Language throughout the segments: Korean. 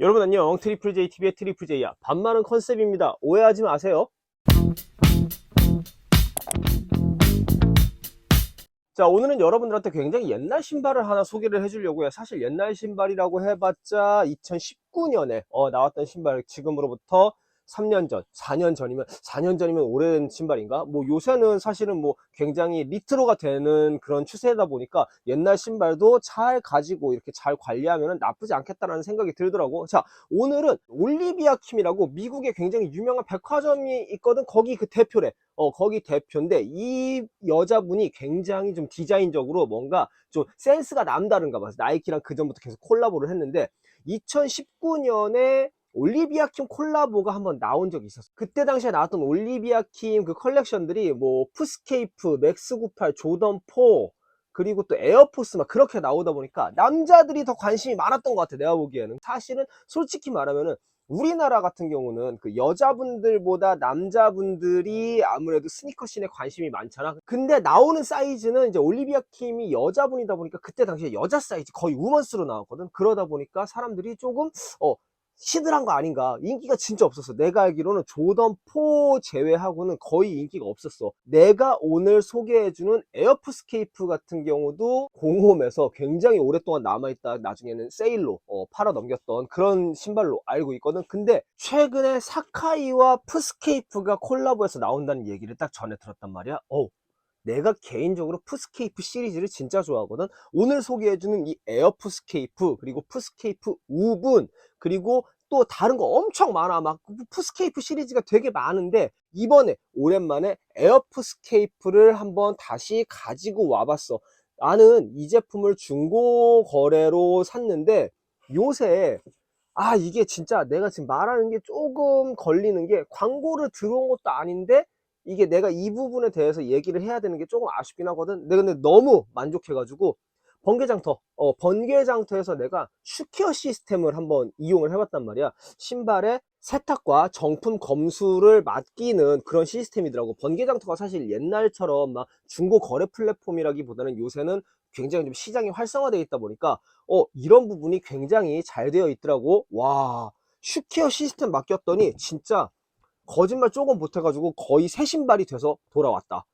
여러분 안녕. 트리플 J TV의 트리플 J야. 반말은 컨셉입니다. 오해하지 마세요. 자 오늘은 여러분들한테 굉장히 옛날 신발을 하나 소개를 해주려고요. 사실 옛날 신발이라고 해봤자 2019년에 어, 나왔던 신발 지금으로부터 3년 전, 4년 전이면 4년 전이면 오래된 신발인가? 뭐 요새는 사실은 뭐 굉장히 리트로가 되는 그런 추세다 보니까 옛날 신발도 잘 가지고 이렇게 잘 관리하면 나쁘지 않겠다라는 생각이 들더라고. 자, 오늘은 올리비아 킴이라고 미국에 굉장히 유명한 백화점이 있거든. 거기 그 대표래. 어, 거기 대표인데 이 여자분이 굉장히 좀 디자인적으로 뭔가 좀 센스가 남다른가 봐. 나이키랑 그 전부터 계속 콜라보를 했는데 2019년에 올리비아 킴 콜라보가 한번 나온 적이 있었어. 그때 당시에 나왔던 올리비아 킴 그 컬렉션들이 뭐 푸스케이프, 맥스98, 조던4 그리고 또 에어포스 막 그렇게 나오다 보니까 남자들이 더 관심이 많았던 것 같아 내가 보기에는 사실은 솔직히 말하면은 우리나라 같은 경우는 그 여자분들보다 남자분들이 아무래도 스니커 씬에 관심이 많잖아. 근데 나오는 사이즈는 이제 올리비아 킴이 여자분이다 보니까 그때 당시에 여자 사이즈 거의 우먼스로 나왔거든. 그러다 보니까 사람들이 조금 어 시들한 거 아닌가. 인기가 진짜 없었어. 내가 알기로는 조던 4 제외하고는 거의 인기가 없었어. 내가 오늘 소개해주는 에어프스케이프 같은 경우도 공홈에서 굉장히 오랫동안 남아있다. 나중에는 세일로 어, 팔아 넘겼던 그런 신발로 알고 있거든. 근데 최근에 사카이와 푸스케이프가 콜라보해서 나온다는 얘기를 딱 전에 들었단 말이야. 어 내가 개인적으로 푸스케이프 시리즈를 진짜 좋아하거든. 오늘 소개해주는 이 에어 푸스케이프 그리고 푸스케이프 우분 그리고 또 다른 거 엄청 많아. 막 푸스케이프 시리즈가 되게 많은데 이번에 오랜만에 에어 푸스케이프를 한번 다시 가지고 와봤어. 나는 이 제품을 중고 거래로 샀는데 요새 아 이게 진짜 내가 지금 말하는 게 조금 걸리는 게 광고를 들어온 것도 아닌데 이게 내가 이 부분에 대해서 얘기를 해야 되는 게 조금 아쉽긴 하거든. 근데 너무 만족해가지고 번개장터, 어, 번개장터에서 내가 슈케어 시스템을 한번 이용을 해봤단 말이야. 신발에 세탁과 정품 검수를 맡기는 그런 시스템이더라고. 번개장터가 사실 옛날처럼 막 중고 거래 플랫폼이라기보다는 요새는 굉장히 좀 시장이 활성화되어 있다 보니까 어, 이런 부분이 굉장히 잘 되어 있더라고. 와, 슈케어 시스템 맡겼더니 진짜 거짓말 조금 못해가지고 거의 새 신발이 돼서 돌아왔다.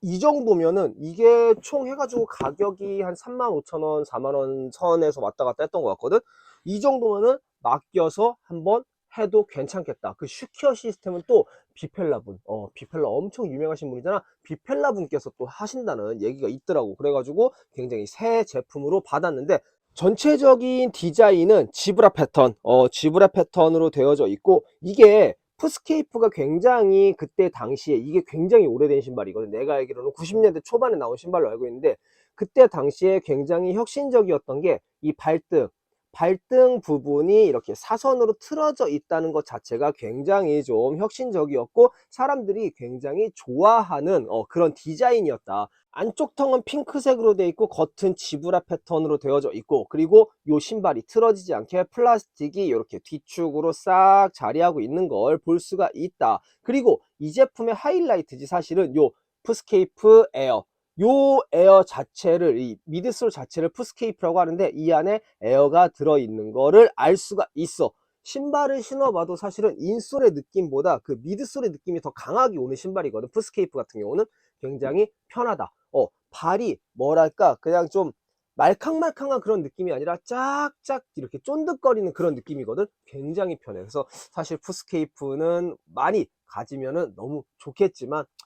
이 정도면은 이게 총 해가지고 가격이 한 35,000원, 4만원 선에서 왔다 갔다 했던 것 같거든? 이 정도면은 맡겨서 한번 해도 괜찮겠다. 그 슈케어 시스템은 또 비펠라 분, 어, 비펠라 엄청 유명하신 분이잖아. 비펠라 분께서 또 하신다는 얘기가 있더라고. 그래가지고 굉장히 새 제품으로 받았는데 전체적인 디자인은 지브라 패턴, 어, 지브라 패턴으로 되어져 있고 이게 푸스케이프가 굉장히 그때 당시에 이게 굉장히 오래된 신발이거든. 내가 알기로는 90년대 초반에 나온 신발로 알고 있는데 그때 당시에 굉장히 혁신적이었던 게 이 발등, 발등 부분이 이렇게 사선으로 틀어져 있다는 것 자체가 굉장히 좀 혁신적이었고 사람들이 굉장히 좋아하는 어, 그런 디자인이었다. 안쪽 텅은 핑크색으로 되어 있고 겉은 지브라 패턴으로 되어져 있고 그리고 요 신발이 틀어지지 않게 플라스틱이 이렇게 뒤축으로 싹 자리하고 있는 걸 볼 수가 있다. 그리고 이 제품의 하이라이트지 사실은 요 푸스케이프 에어 요 에어 자체를 이 미드솔 자체를 푸스케이프라고 하는데 이 안에 에어가 들어 있는 거를 알 수가 있어. 신발을 신어봐도 사실은 인솔의 느낌보다 그 미드솔의 느낌이 더 강하게 오는 신발이거든. 푸스케이프 같은 경우는 굉장히 편하다. 어 발이 뭐랄까 그냥 좀 말캉말캉한 그런 느낌이 아니라 짝짝 이렇게 쫀득거리는 그런 느낌이거든. 굉장히 편해. 그래서 사실 푸스케이프는 많이 가지면은 너무 좋겠지만 뭐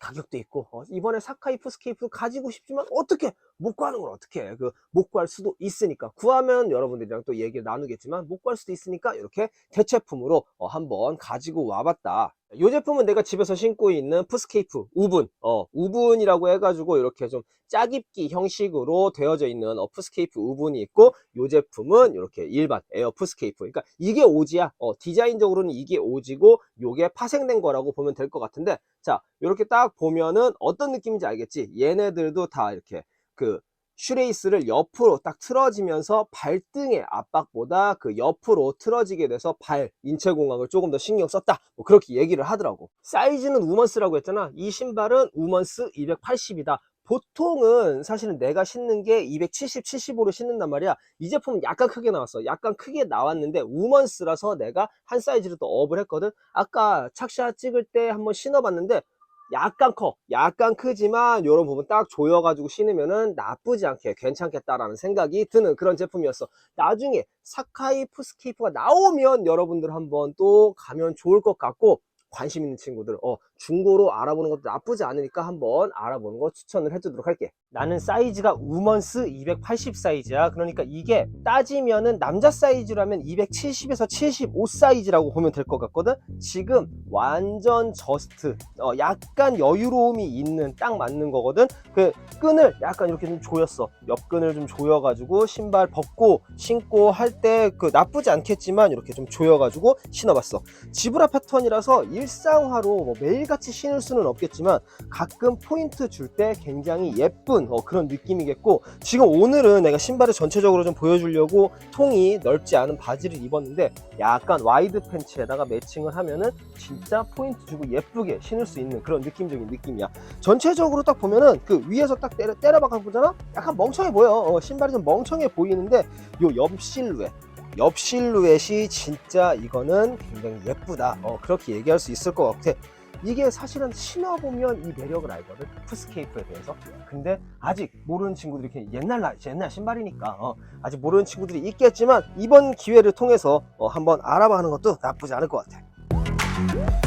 가격도 있고 어, 이번에 사카이 푸스케이프 가지고 싶지만 어떻게 못 구하는 걸 어떻게 해? 그못 구할 수도 있으니까 구하면 여러분들이랑 또 얘기를 나누겠지만 못 구할 수도 있으니까 이렇게 대체품으로 어, 한번 가지고 와봤다. 이 제품은 내가 집에서 신고 있는 푸스케이프 우분, 어, 우분이라고 해가지고 이렇게 좀 짜깁기 형식으로 되어져 있는 어, 푸스케이프 우분이 있고 이 제품은 이렇게 일반 에어 푸스케이프. 그러니까 이게 오지야. 어, 디자인적으로는 이게 오지고 이게 파생된 거라고 보면 될 것 같은데 자 이렇게 딱 보면은 어떤 느낌인지 알겠지? 얘네들도 다 이렇게 그 슈레이스를 옆으로 딱 틀어지면서 발등의 압박보다 그 옆으로 틀어지게 돼서 발 인체 공학을 조금 더 신경 썼다 뭐 그렇게 얘기를 하더라고 사이즈는 우먼스라고 했잖아 이 신발은 우먼스 280이다 보통은 사실은 내가 신는 게 270, 75로 신는단 말이야. 이 제품은 약간 크게 나왔어. 약간 크게 나왔는데 우먼스라서 내가 한 사이즈를 더 업을 했거든. 아까 착샷 찍을 때 한번 신어봤는데 약간 커. 약간 크지만 이런 부분 딱 조여가지고 신으면은 나쁘지 않게 괜찮겠다라는 생각이 드는 그런 제품이었어. 나중에 사카이 푸스케이프가 나오면 여러분들 한번 또 가면 좋을 것 같고 관심 있는 친구들 어, 중고로 알아보는 것도 나쁘지 않으니까 한번 알아보는 거 추천을 해주도록 할게. 나는 사이즈가 우먼스 280 사이즈야. 그러니까 이게 따지면은 남자 사이즈라면 270에서 75 사이즈라고 보면 될 것 같거든? 지금 완전 저스트 어, 약간 여유로움이 있는 딱 맞는 거거든? 그 끈을 약간 이렇게 좀 조였어. 옆끈을 좀 조여가지고 신발 벗고 신고 할 때 그 나쁘지 않겠지만 이렇게 좀 조여가지고 신어봤어. 지브라 패턴이라서 일상화로 뭐 매일 같이 신을 수는 없겠지만 가끔 포인트 줄 때 굉장히 예쁜 어, 그런 느낌이겠고 지금 오늘은 내가 신발을 전체적으로 좀 보여주려고 통이 넓지 않은 바지를 입었는데 약간 와이드 팬츠에다가 매칭을 하면은 진짜 포인트 주고 예쁘게 신을 수 있는 그런 느낌적인 느낌이야. 전체적으로 딱 보면은 그 위에서 딱 때려, 때려박아 보잖아? 약간 멍청해 보여. 어, 신발이 좀 멍청해 보이는데 요 옆 실루엣 옆 실루엣이 진짜 이거는 굉장히 예쁘다. 어, 그렇게 얘기할 수 있을 것 같아 이게 사실은 신어보면 이 매력을 알거든 푸스케이프에 대해서. 근데 아직 모르는 친구들이 이렇게 옛날 나- 옛날 신발이니까 어, 아직 모르는 친구들이 있겠지만 이번 기회를 통해서 어, 한번 알아봐는 것도 나쁘지 않을 것 같아